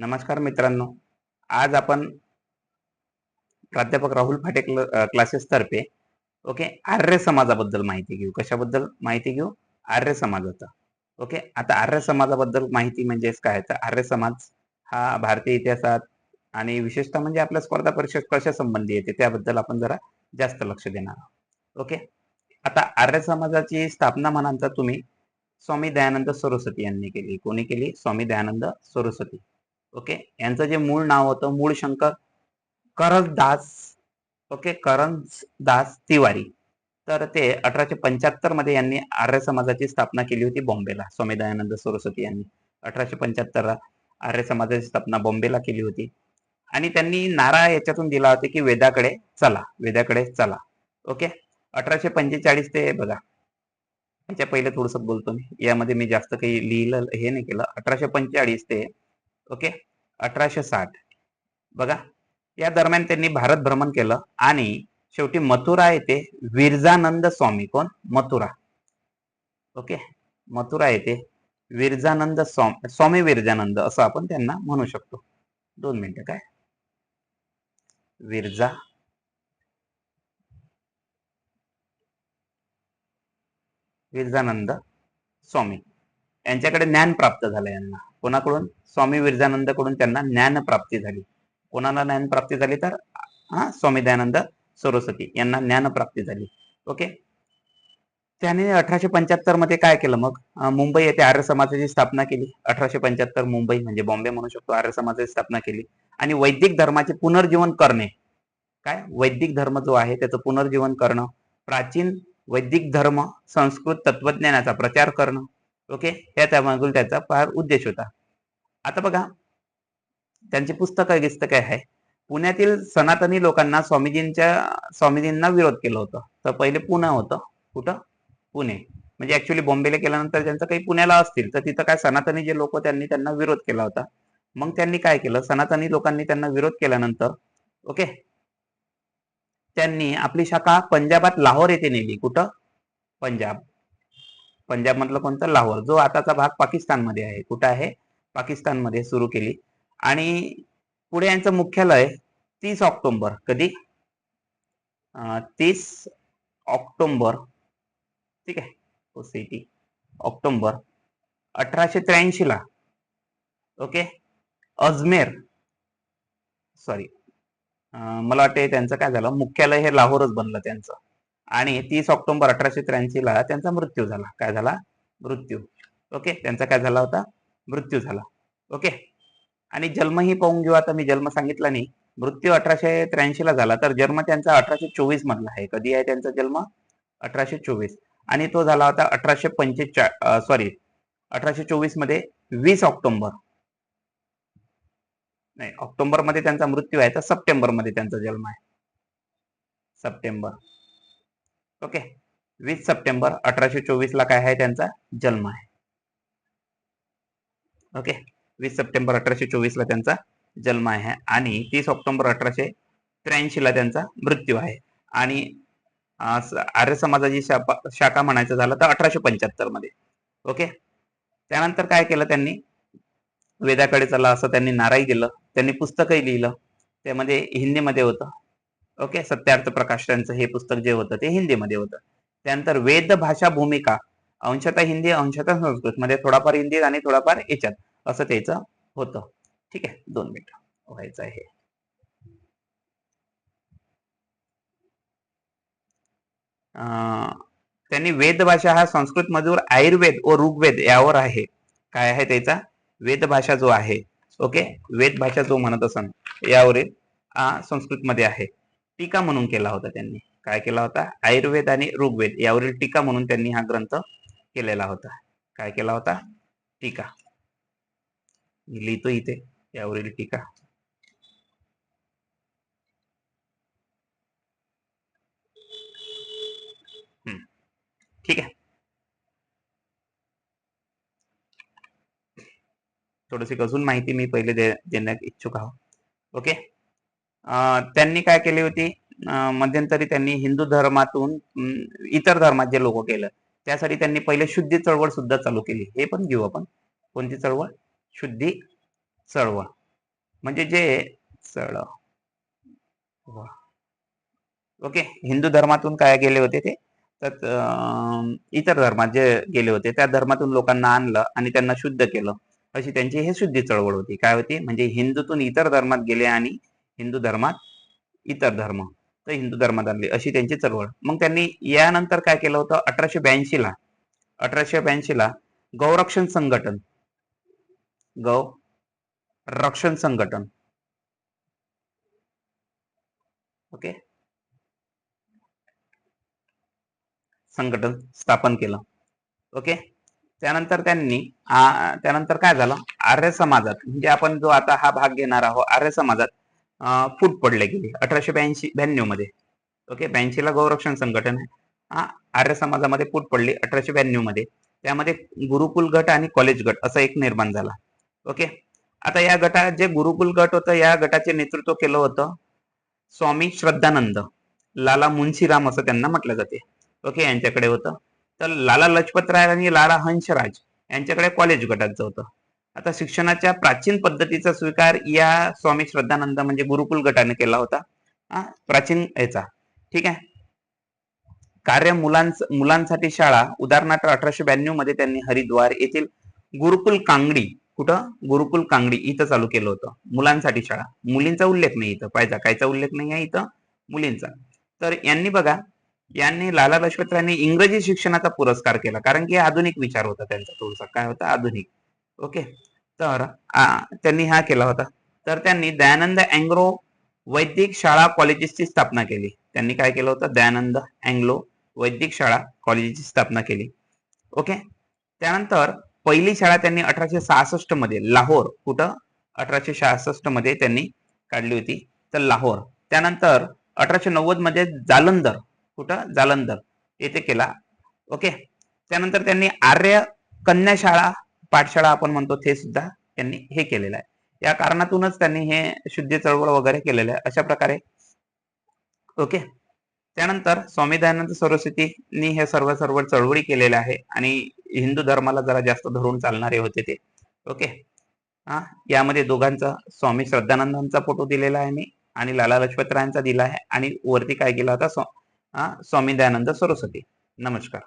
नमस्कार मित्रांनो. आज आपण प्राध्यापक राहुल फाटे क्लासेस तर्फे ओके आर्य समाजाबद्दल माहिती घेऊ. कशाबद्दल माहिती घेऊ? आर्य समाजाचा. ओके आता आर्य समाजाबद्दल माहिती म्हणजेच काय? तर आर्य समाज हा भारतीय इतिहासात आणि विशेषतः म्हणजे आपल्या स्पर्धा परीक्षा कशा संबंधी येते त्याबद्दल आपण जरा जास्त लक्ष देणार आहोत. ओके आता आर्य समाजाची स्थापना म्हणाल तर तुम्ही स्वामी दयानंद सरस्वती यांनी केली. कोणी केली? स्वामी दयानंद सरस्वती. ओके? यांचं जे मूळ नाव होतं मूळ शंकर करजदास ओके? करंजदास तिवारी. तर ते अठराशे पंच्याहत्तरमध्ये यांनी आर्य समाजाची स्थापना केली होती बॉम्बेला. स्वामी दयानंद सरस्वती यांनी अठराशे पंच्याहत्तरला आर्य समाजाची स्थापना बॉम्बेला केली होती. आणि त्यांनी नारा याच्यातून दिला होता की वेदाकडे चला वेदाकडे चला. ओके? अठराशे पंचेचाळीस ते बघा. याच्या पहिले थोडस बोलतो मी. यामध्ये मी जास्त काही लिहिलं हे नाही केलं. अठराशे पंचेचाळीस ते ओके? अठराशे साठ. बघा. या दरम्यान त्यांनी भारत भ्रमण केलं आणि शेवटी मथुरा येथे विरजानंद स्वामी. कोण? मथुरा. ओके? मथुरा येथे विरजानंद स्वामी स्वामी विरजानंद असं आपण त्यांना म्हणू शकतो. दोन मिनिटं काय? विरजा. विरजानंद स्वामी. यांच्याकडे ज्ञान प्राप्त झालं यांना. कोणाकडून? स्वामी विरजानंदकडून त्यांना ज्ञान प्राप्ती झाली. कोणाला ज्ञान प्राप्ती झाली तर? हा स्वामी दयानंद सरस्वती यांना ज्ञान प्राप्ती झाली. ओके? त्याने अठराशे पंच्याहत्तरमध्ये काय केलं मग? मुंबई येथे आर्य समाजाची स्थापना केली. अठराशे पंच्याहत्तर मुंबई म्हणजे बॉम्बे म्हणू शकतो आर्य समाजाची स्थापना केली. आणि वैदिक धर्माचे पुनर्जीवन करणे. काय? वैदिक धर्म जो आहे त्याचं पुनर्जीवन करणं. प्राचीन वैदिक धर्म संस्कृत तत्वज्ञानाचा प्रचार करणं. ओके? या मागून त्याचा फार उद्देश होता. आता बघा त्यांची पुस्तकं गिस्तकं आहे? पुण्यातील सनातनी लोकांना स्वामीजींच्या स्वामीजींना विरोध केला होता. तर पहिले पुणे होतं. कुठं? पुणे. म्हणजे ऍक्च्युली बॉम्बेला केल्यानंतर त्यांचं काही पुण्याला असतील तर तिथं काय सनातनी जे लोक त्यांनी त्यांना विरोध केला होता. मग त्यांनी काय केलं? सनातनी लोकांनी त्यांना विरोध केल्यानंतर ओके? त्यांनी आपली शाखा पंजाबात लाहोर येथे नेली. कुठं? पंजाब. पंजाब मधलं कोणतं? लाहोर. जो आताचा भाग पाकिस्तानमध्ये आहे. कुठं आहे? पाकिस्तानमध्ये सुरू केली. आणि पुढे यांचं मुख्यालय तीस ऑक्टोंबर. कधी? तीस ऑक्टोंबर. ठीक आहे. हो, सिटी. अठराशे त्र्याऐंशी ला. ओके? अजमेर. सॉरी. मला वाटते त्यांचं काय झालं? मुख्यालय हे लाहोरच बनलं त्यांचं. आणि तीस ऑक्टोबर अठराशे त्र्याऐंशीला त्यांचा मृत्यू झाला. काय झाला? मृत्यू. ओके? त्यांचा काय झाला होता? मृत्यू झाला. ओके? आणि जन्मही पाहून घेऊ. आता मी जन्म सांगितला नाही. मृत्यू अठराशे त्र्याऐंशीला झाला. तर जन्म त्यांचा अठराशे चोवीस मधला आहे. कधी आहे त्यांचा जन्म? अठराशे चोवीस. आणि तो झाला होता अठराशे पंचेचाळ सॉरी अठराशे चोवीसमध्ये वीस ऑक्टोबर. नाही ऑक्टोबरमध्ये त्यांचा मृत्यू आहे. तर सप्टेंबरमध्ये त्यांचा जन्म आहे. सप्टेंबर. ओके. वीस सप्टेंबर अठराशे चोवीस ला काय आहे त्यांचा? जन्म आहे. ओके. वीस सप्टेंबर अठराशे चोवीस ला त्यांचा जन्म आहे आणि तीस ऑक्टोबर अठराशे त्र्याऐंशी ला त्यांचा मृत्यू आहे. आणि आर्य समाजाची शाखा म्हणायचं झालं तर अठराशे पंच्याहत्तरमध्ये ओके. त्यानंतर काय केलं त्यांनी? वेदाकडे चला असं त्यांनी नाराई दिलं. त्यांनी पुस्तकही लिहिलं. त्यामध्ये हिंदीमध्ये होतं. ओके सत्यार्थ प्रकाश त्यांचं हे पुस्तक जे होतं ते हिंदीमध्ये होतं. त्यानंतर वेद भाषा भूमिका अंशतः हिंदी अंशतः संस्कृत मध्ये थोडाफार हिंदी आणि थोडाफार याच्यात असं त्याचं होतं. ठीक आहे? दोन मिनिट व्हायचं आहे. त्यांनी वेद भाषा हा संस्कृत मजूर आयुर्वेद व ऋग्वेद यावर आहे. काय आहे त्याचा? वेद भाषा जो आहे ओके वेद भाषा जो म्हणत असन यावरील संस्कृत मध्ये आहे. टीका म्हणून केला होता त्यांनी. काय केला होता? आयुर्वेद आणि ऋग्वेद यावरील टीका म्हणून त्यांनी हा ग्रंथ केलेला होता. काय केला होता? टीका. लिहितो इथे यावरील टीका. ठीक आहे. थोडीशी अजून माहिती मी पहिले दे देण्यात इच्छुक आहोत ओके? त्यांनी काय केली होती? मध्यंतरी त्यांनी हिंदू धर्मातून इतर धर्मात जे लोक केलं त्यासाठी त्यांनी पहिले शुद्धी चळवळ सुद्धा चालू केली. हे पण घेऊ आपण. कोणती चळवळ? शुद्धी चळवळ. म्हणजे जे चळ ओके. हिंदू धर्मातून काय गेले होते ते? तर इतर धर्मात जे गेले होते त्या धर्मातून लोकांना आणलं आणि त्यांना शुद्ध केलं. अशी त्यांची हे शुद्धी चळवळ होती. काय होती? म्हणजे हिंदूतून इतर धर्मात गेले आणि हिंदू धर्मात इतर धर्म. तर हिंदू धर्मात आणले अशी त्यांची चळवळ. मग त्यांनी यानंतर काय केलं होतं? अठराशे ब्याऐंशीला अठराशे ब्याऐंशीला गौरक्षण संघटन. गौ रक्षण संघटन. ओके? संघटन स्थापन केलं. ओके? त्यानंतर त्यांनी त्यानंतर काय झालं? आर्य समाजात म्हणजे आपण जो आता हा भाग घेणार आहोत आर्य समाजात फूट पडले गेले. अठराशे ब्याऐंशी ब्याण्णवमध्ये. ओके ब्याऐंशीला गौरक्षण संघटन आहे. हा आर्य समाजामध्ये फूट पडली अठराशे ब्याण्णवमध्ये. त्यामध्ये गुरुकुल गट आणि कॉलेज गट असा एक निर्माण झाला. ओके आता या गटात जे गुरुकुल गट होतं या गटाचे नेतृत्व केलं होतं स्वामी श्रद्धानंद. लाला मुन्शीराम असं त्यांना म्हटलं जाते. ओके यांच्याकडे होतं. तर लाला लजपतराय आणि लाला हंसराज यांच्याकडे कॉलेज गटाचं होतं. आता शिक्षणाच्या प्राचीन पद्धतीचा स्वीकार या स्वामी श्रद्धानंद म्हणजे गुरुकुल गटाने केला होता. हा प्राचीन याचा. ठीक आहे? कार्य मुलांच मुलांसाठी शाळा उदाहरणार्थ अठराशे ब्याण्णवमध्ये त्यांनी हरिद्वार येथील गुरुकुल कांगडी कुठं? गुरुकुल कांगडी इथं चालू केलं होतं. मुलांसाठी शाळा. मुलींचा उल्लेख नाही इथं. पाहिजे कायचा उल्लेख नाही आहे इथं? मुलींचा. तर यांनी बघा यांनी लाला लजपतरायांनी इंग्रजी शिक्षणाचा पुरस्कार केला. कारण की आधुनिक विचार होता त्यांचा थोडासा. काय होता? आधुनिक. ओके? तर त्यांनी हा केला होता. तर त्यांनी दयानंद अँग्रो वैदिक शाळा कॉलेजेसची स्थापना केली. त्यांनी काय केलं होतं? दयानंद अँग्लो वैदिक शाळा कॉलेजेसची स्थापना केली. ओके? त्यानंतर पहिली शाळा त्यांनी अठराशे सहासष्टमध्ये लाहोर. कुठं? अठराशे सहासष्टमध्ये त्यांनी काढली होती. तर लाहोर. त्यानंतर अठराशे नव्वदमध्ये जालंधर. कुठं? जालंधर. येथे केला. ओके? त्यानंतर त्यांनी आर्य कन्या शाळा पाठशाळा आपण म्हणतो ते सुद्धा त्यांनी हे केलेलं आहे. या कारणातूनच त्यांनी हे शुद्धी चळवळ वगैरे केलेलं आहे. अशा प्रकारे ओके. त्यानंतर स्वामी दयानंद सरस्वतींनी हे सर्व सर्व चळवळी केलेल्या आहे आणि हिंदू धर्माला जरा जास्त धरून चालणारे होते ते. ओके. हा यामध्ये दोघांचा स्वामी श्रद्धानंदांचा फोटो दिलेला आहे मी आणि लाला लजपतरायांचा दिला आहे आणि वरती काय केला होता स्वा- स्वामी दयानंद सरस्वती. नमस्कार.